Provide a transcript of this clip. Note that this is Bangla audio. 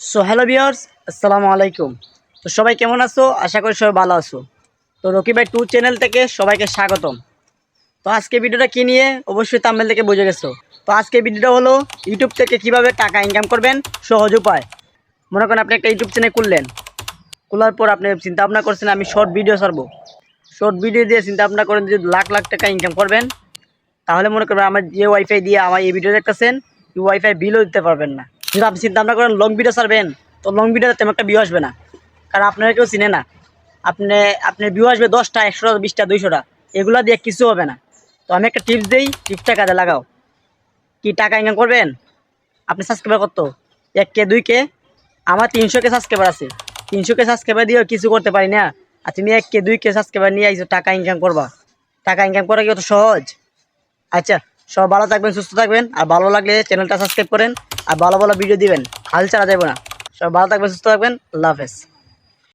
সো হ্যালো বিয়ার্স আসসালামু আলাইকুম। তো সবাই কেমন আছো? আশা করি সবাই ভালো আছো। তো রকি ভাই টু চ্যানেল থেকে সবাইকে স্বাগতম। তো আজকে ভিডিওটা কি নিয়ে? অবশ্যই তামিল থেকে বুঝে গেছো। তো আজকে ভিডিওটা হলো ইউটিউব থেকে কীভাবে টাকা ইনকাম করবেন? সহজ উপায়। মনে করেন আপনি একটা ইউটিউব চ্যানেল খুললেন। খোলার পর আপনি চিন্তা ভাবনা করছেন, আমি শর্ট ভিডিও ছাড়বো। শর্ট ভিডিও দিয়ে চিন্তা ভাবনা করেন যদি লাখ লাখ টাকা ইনকাম করবেন। তাহলে মনে করবেন আমার যে ওয়াইফাই দিয়ে আমার এই ভিডিও দেখতেছেন ওয়াইফাই বিলও দিতে পারবেন না। যদি আপনি চিন্তা ভাবনা করেন লং ভিডিও ছাড়বেন, তো লং ভিডিওতে তেমন একটা ভিউ আসবে না। কারণ আপনারা কেউ চিনে না। আপনি আপনার ভিউ আসবে দশটা, একশোটা, বিশটা, দুইশোটা। এগুলো দিয়ে কিছু হবে না। তো আমি একটা টিপস দিই টিপসটা কাজে লাগাও। কি টাকা ইনকাম করবেন? আপনি সাবস্ক্রাইবার কত? এক কে, দুই কে? আমার তিনশো কে সাবস্ক্রাইবার আছে। তিনশো কে সাবস্ক্রাইবার দিয়েও কিছু করতে পারি না। আর তুমি এক কে, দুই কে সাবস্ক্রাইবার নিয়ে আইসো টাকা ইনকাম করবা। টাকা ইনকাম করা কি অত সহজ? আচ্ছা সব ভালো থাকবেন, সুস্থ থাকবেন, আর ভালো লাগলে চ্যানেলটা সাবস্ক্রাইব করেন, আর ভালো ভালো ভিডিও দিবেন। হাল ছাড়া যাবে না। সব ভালো থাকবেন, সুস্থ থাকবেন, আল্লাহ হাফেজ।